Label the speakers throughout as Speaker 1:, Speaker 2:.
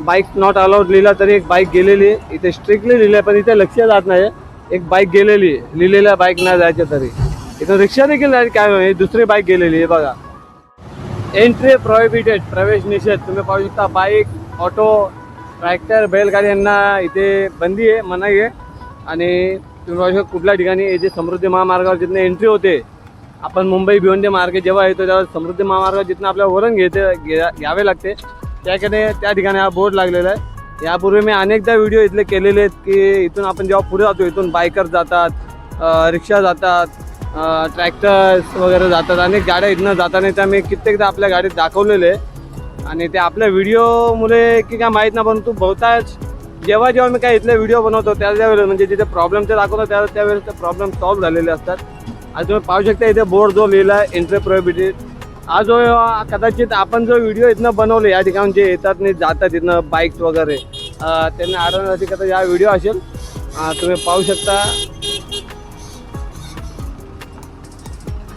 Speaker 1: Bike not allowed लिहिला तरी एक बाईक गेलेली आहे. इथे स्ट्रिक्टली लिहिलं आहे पण इथे लक्ष जात नाही एक बाईक गेलेली आहे. लिहिलेल्या बाईक नाही जायच्या तरी. इथं रिक्षा देखील नाही काय दुसरी बाईक गेलेली आहे बघा. एंट्री प्रोहिबिटेड प्रवेश निषेध. तुम्ही पाहू शकता बाईक ऑटो ट्रॅक्टर बैलगाडी यांना इथे बंदी आहे मनाई आहे. आणि तुम्ही पाहू शकता कुठल्या ठिकाणी हे जे समृद्धी महामार्गावर जिथनं एंट्री होते आपण मुंबई भिवंडी मार्गे जेव्हा येतो तेव्हा समृद्धी महामार्गावर जिथनं आपल्याला वरण घेते घ्यावे लागते. त्याकडे त्या ठिकाणी हा बोर्ड लागलेला आहे. यापूर्वी मी अनेकदा व्हिडिओ इथले केलेले आहेत की इथून आपण जेव्हा पुढे जातो इथून बायकर जातात रिक्षा जातात ट्रॅक्टर्स वगैरे जातात अनेक गाड्या इथनं जाताना त्या मी कित्येकदा आपल्या गाडीत दाखवलेले आहे आणि ते आपल्या व्हिडिओमुळे की काय माहीत नाही परंतु बहुतांश जेव्हा जेव्हा मी काय इथले व्हिडिओ बनवतो त्या त्यावेळेस म्हणजे जिथे प्रॉब्लेमचे दाखवतो त्या त्यावेळेस ते प्रॉब्लेम सॉल्व्ह झालेले असतात. आणि तुम्ही पाहू शकता इथे बोर्ड जो लिहिला आहे एंट्री प्रोहिबिटेड हा जो कदाचित आपण जो व्हिडिओ इथनं बनवले या ठिकाणी जे येतात नाही जातात इथनं बाईक्स वगैरे त्यांना आढळण्यासाठी कदाचित या व्हिडिओ असेल. तुम्ही पाहू शकता.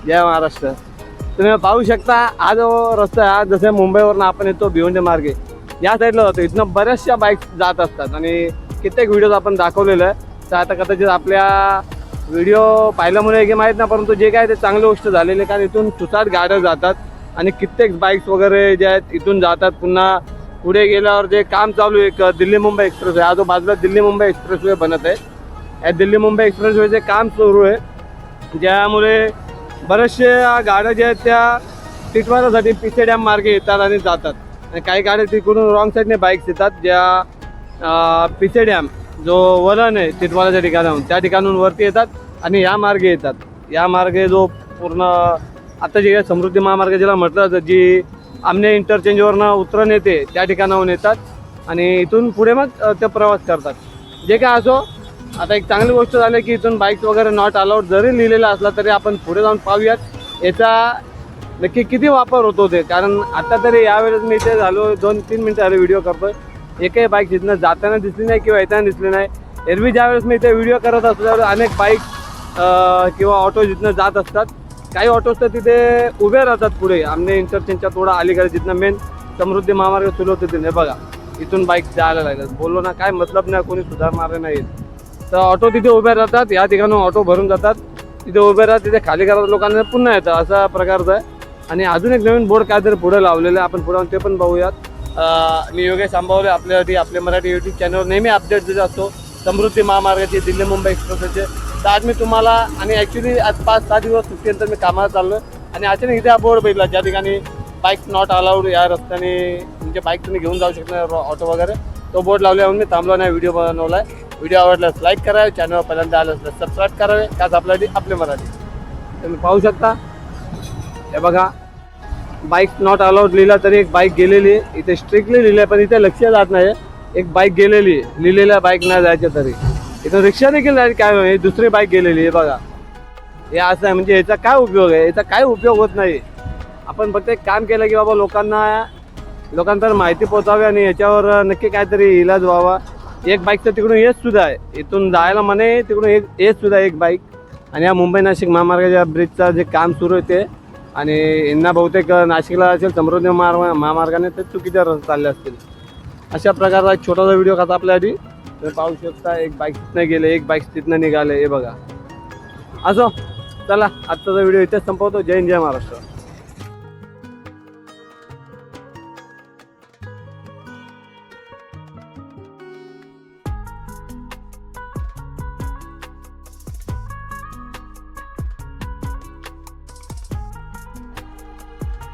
Speaker 1: जय महाराष्ट्र. तुम्ही पाहू शकता हा जो रस्ता आहे. हा जसं मुंबईवरून आपण येतो भिवंडी मार्गे. या साईडला जातो इथनं बऱ्याचशा बाईक्स जात असतात. आणि कित्येक व्हिडिओज आपण दाखवलेलं आहे. तर आता कदाचित आपल्या व्हिडिओ पाहिल्यामुळे हे माहीत नाही परंतु जे काय ते चांगली गोष्ट झालेली आहे कारण इथून सुसाट गाड्या जातात आणि कित्येक बाईक्स वगैरे जे आहेत इथून जातात. पुन्हा पुढे गेल्यावर जे काम चालू आहे एक दिल्ली मुंबई एक्सप्रेस वे हा जो बाजूला दिल्ली मुंबई एक्सप्रेस वे बनत आहे. या दिल्ली मुंबई एक्सप्रेस वेचे काम सुरू आहे. ज्यामुळे बरेचसे गाड्या ज्या आहेत त्या टिटवारासाठी पिसे डॅम मार्गे येतात आणि जातात. आणि काही गाड्या तिकडून रॉंग साईडने बाईक्स येतात ज्या पिसे डॅम जो वलन आहे टिटवालाच्या ठिकाणाहून त्या ठिकाणून वरती येतात आणि या मार्गे येतात. या मार्गे जो पूर्ण आता जे समृद्धी महामार्ग ज्याला म्हटलं जातं जी आमने इंटरचेंजवरनं उतरण येते त्या ठिकाणाहून येतात आणि इथून पुढे मग ते प्रवास करतात. जे काय असो आता एक चांगली गोष्ट झाली की इथून बाईक्स वगैरे नॉट अलाउड जरी लिहिलेला असला तरी आपण पुढे जाऊन पाहूयात. याचा नक्की किती वापर होतो ते? कारण आता तरी यावेळेस मी इथे झालो दोन तीन मिनटं झाले व्हिडिओ करतोय. एकही बाईक तिथनं जाताना दिसली नाही किंवा येताना दिसली नाही. एरवी ज्यावेळेस मी इथे व्हिडिओ करत असतो त्यावेळेस अनेक बाईक किंवा ऑटो जिथनं जात असतात. काही ऑटोज तर तिथे उभे राहतात पुढे. आमने इंटरचेंजच्या थोडा अलीकडे जिथनं मेन समृद्धी महामार्ग सुरू होते तिथे. बघा इथून बाईक जायला लागतात बोललो ना काय मतलब नाही कोणी सुधारणार नाही. तर ऑटो तिथे उभे राहतात. या ठिकाणी ऑटो भरून जातात. तिथे उभे राहतात तिथे खाली करतात लोकांना पुन्हा येतं. असा प्रकारचा आहे. आणि अजून एक नवीन बोर्ड काहीतरी पुढे लावलेलं आहे. आपण पुढे ते पण बघूयात. मी योगेश आंबावले आपल्यासाठी आपल्या मराठी युट्यूब चॅनलवर नेहमी अपडेट देत असतो. समृद्धी महामार्गाचे दिल्ली मुंबई एक्सप्रेसचे तर आज मी तुम्हाला आणि ॲक्च्युली आज पाच सहा दिवस सुट्टीनंतर मी कामाला चाललो आणि अचानक इथे हा बोर्ड बघितला ज्या ठिकाणी बाईक नॉट अलाउड या रस्त्याने म्हणजे बाईक तुम्ही घेऊन जाऊ शकणार ऑटो वगैरे. तो बोर्ड लावल्यावर मी थांबलो नाही व्हिडिओ बनवला आहे व्हिडिओ आवडल्यास लाईक करावे चॅनलवर पहिल्यांदा आलं असल्यास सबस्क्राईब करावे. त्याच आपल्यासाठी आपले मराठी. तुम्ही पाहू शकता. हे बघा. बाईक नॉट अलाउड लिहिला तरी एक बाईक गेलेली आहे. इथे स्ट्रिक्टली लिहिलं आहे पण इथे लक्ष जात नाही एक बाईक गेलेली आहे. लिहिलेल्या बाईक नाही जायच्या तरी. इथं रिक्षा देखील नाही काय दुसरी बाईक गेलेली आहे बघा. हे असं आहे म्हणजे याचा काय उपयोग आहे? याचा काय उपयोग होत नाही? आपण फक्त एक काम केलं की बाबा लोकांना लोकांपर्यंत माहिती पोहोचावी आणि याच्यावर नक्की काहीतरी इलाज व्हावा. एक बाईक तर तिकडून येत सुद्धा आहे. इथून जायला म्हणे तिकडून एक येत सुद्धा एक बाईक. आणि या मुंबई नाशिक महामार्गाच्या ब्रिजचा जे काम सुरू आहे ते आणि यांना बहुतेक नाशिकला असेल समृद्धी मार महामार्गाने ते चुकीच्या रस्ते चालले असतील. अशा प्रकारचा एक छोटासा व्हिडिओ खाता आपल्यासाठी. तुम्ही पाहू शकता एक बाईक तिथनं गेले एक बाईक तिथनं निघाले हे बघा. असो चला आजचा व्हिडिओ इथेच संपवतो. जय हिंद जय महाराष्ट्र.